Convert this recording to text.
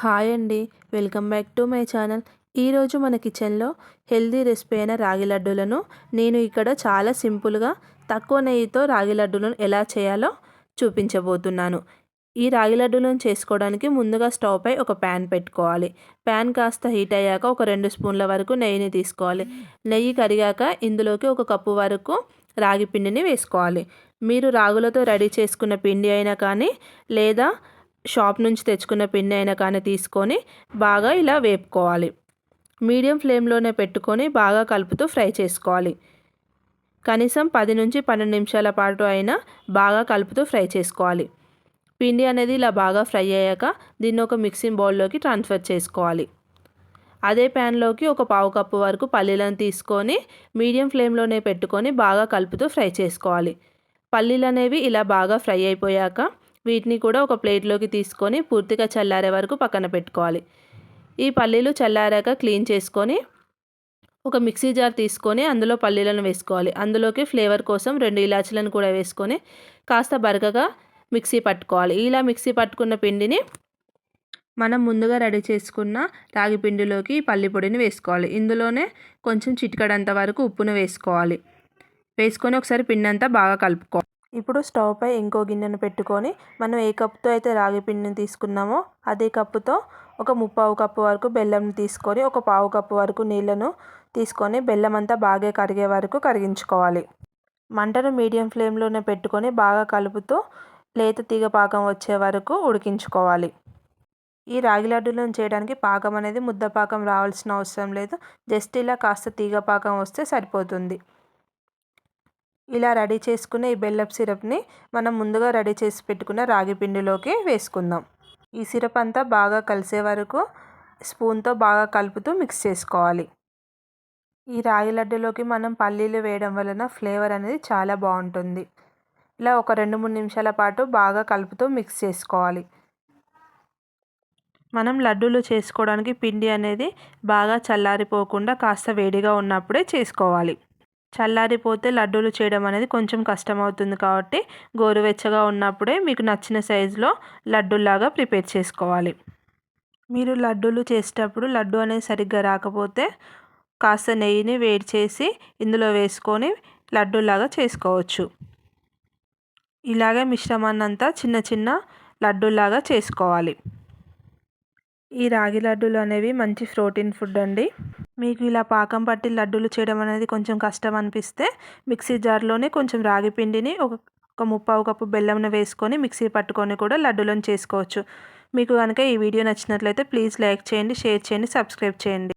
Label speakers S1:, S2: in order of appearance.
S1: Hi అండి. Welcome back to my channel. ఈరోజు మన కిచెన్లో హెల్దీ రెసిపీ అయిన రాగి లడ్డూలను నేను ఇక్కడ చాలా సింపుల్గా తక్కువ నెయ్యితో రాగి లడ్డూలను ఎలా చేయాలో చూపించబోతున్నాను. ఈ రాగి లడ్డూలను చేసుకోవడానికి ముందుగా స్టవ్ పై ఒక ప్యాన్ పెట్టుకోవాలి. ప్యాన్ కాస్త హీట్ అయ్యాక ఒక రెండు స్పూన్ల వరకు నెయ్యిని తీసుకోవాలి. నెయ్యి కరిగాక ఇందులోకి ఒక కప్పు వరకు రాగి పిండిని వేసుకోవాలి. మీరు రాగులతో రెడీ చేసుకున్న పిండి అయినా కానీ లేదా షాప్ నుంచి తెచ్చుకున్న పిండి అయినా కానీ తీసుకొని బాగా ఇలా వేపుకోవాలి. మీడియం ఫ్లేమ్లోనే పెట్టుకొని బాగా కలుపుతూ ఫ్రై చేసుకోవాలి. కనీసం పది నుంచి పన్నెండు నిమిషాల పాటు అయినా బాగా కలుపుతూ ఫ్రై చేసుకోవాలి. పిండి అనేది ఇలా బాగా ఫ్రై అయ్యాక దీన్ని ఒక మిక్సింగ్ బౌల్లోకి ట్రాన్స్ఫర్ చేసుకోవాలి. అదే ప్యాన్లోకి ఒక పావు కప్పు వరకు పల్లీలను తీసుకొని మీడియం ఫ్లేమ్లోనే పెట్టుకొని బాగా కలుపుతూ ఫ్రై చేసుకోవాలి. పల్లీలు అనేవి ఇలా బాగా ఫ్రై అయిపోయాక వీటిని కూడా ఒక ప్లేట్లోకి తీసుకొని పూర్తిగా చల్లారే వరకు పక్కన పెట్టుకోవాలి. ఈ పల్లీలు చల్లారాక క్లీన్ చేసుకొని ఒక మిక్సీ జార్ తీసుకొని అందులో పల్లీలను వేసుకోవాలి. అందులోకి ఫ్లేవర్ కోసం రెండు ఇలాచీలను కూడా వేసుకొని కాస్త బరకగా మిక్సీ పట్టుకోవాలి. ఇలా మిక్సీ పట్టుకున్న పిండిని మనం ముందుగా రెడీ చేసుకున్న రాగి పిండిలోకి పల్లి పొడిని వేసుకోవాలి. ఇందులోనే కొంచెం చిటికడంత వరకు ఉప్పును వేసుకోవాలి. వేసుకొని ఒకసారి పిండి అంతా బాగా కలుపుకోవాలి ఇప్పుడు స్టవ్ పై ఇంకో గిన్నెను పెట్టుకొని మనం ఏ కప్పుతో అయితే రాగి పిండిని తీసుకున్నామో అదే కప్పుతో ఒక ముప్పావు కప్పు వరకు బెల్లం తీసుకొని ఒక పావు కప్పు వరకు నీళ్ళను తీసుకొని బెల్లం అంతా బాగా కరిగే వరకు కరిగించుకోవాలి. మంటను మీడియం ఫ్లేమ్లోనే పెట్టుకొని బాగా కలుపుతూ లేత తీగ పాకం వచ్చే వరకు ఉడికించుకోవాలి. ఈ రాగి లడ్డూలను చేయడానికి పాకం అనేది ముద్ద పాకం రావాల్సిన అవసరం లేదు. జస్ట్ ఇలా కాస్త తీగ పాకం వస్తే సరిపోతుంది. ఇలా రెడీ చేసుకున్న ఈ బెల్లపు సిరప్ని మనం ముందుగా రెడీ చేసి పెట్టుకున్న రాగి పిండిలోకి వేసుకుందాం. ఈ సిరప్ అంతా బాగా కలిసే వరకు స్పూన్తో బాగా కలుపుతూ మిక్స్ చేసుకోవాలి. ఈ రాగి లడ్డులోకి మనం పల్లీలు వేయడం వలన ఫ్లేవర్ అనేది చాలా బాగుంటుంది. ఇలా ఒక రెండు మూడు నిమిషాల పాటు బాగా కలుపుతూ మిక్స్ చేసుకోవాలి. మనం లడ్డూలు చేసుకోవడానికి పిండి అనేది బాగా చల్లారిపోకుండా కాస్త వేడిగా ఉన్నప్పుడే చేసుకోవాలి. చల్లారిపోతే లడ్డూలు చేయడం అనేది కొంచెం కష్టమవుతుంది కాబట్టి గోరువెచ్చగా ఉన్నప్పుడే మీకు నచ్చిన సైజులో లడ్డూలాగా ప్రిపేర్ చేసుకోవాలి. మీరు లడ్డూలు చేసేటప్పుడు లడ్డు అనేది సరిగ్గా రాకపోతే కాస్త నెయ్యిని వేడి చేసి ఇందులో వేసుకొని లడ్డూలాగా చేసుకోవచ్చు. ఇలాగే మిశ్రమాన్నంతా చిన్న చిన్న లడ్డూలాగా చేసుకోవాలి. ఈ రాగి లడ్డూలు అనేవి మంచి ప్రోటీన్ ఫుడ్ అండి. మీకు ఇలా పాకం పట్టి లడ్డూలు చేయడం అనేది కొంచెం కష్టం అనిపిస్తే మిక్సీ జార్లోనే కొంచెం రాగి పిండిని ఒక ఒక ముప్పావు కప్పు బెల్లంను వేసుకొని మిక్సీ పట్టుకొని కూడా లడ్డూలను చేసుకోవచ్చు. మీకు కనుక ఈ వీడియో నచ్చినట్లయితే ప్లీజ్ లైక్ చేయండి షేర్ చేయండి సబ్స్క్రైబ్ చేయండి.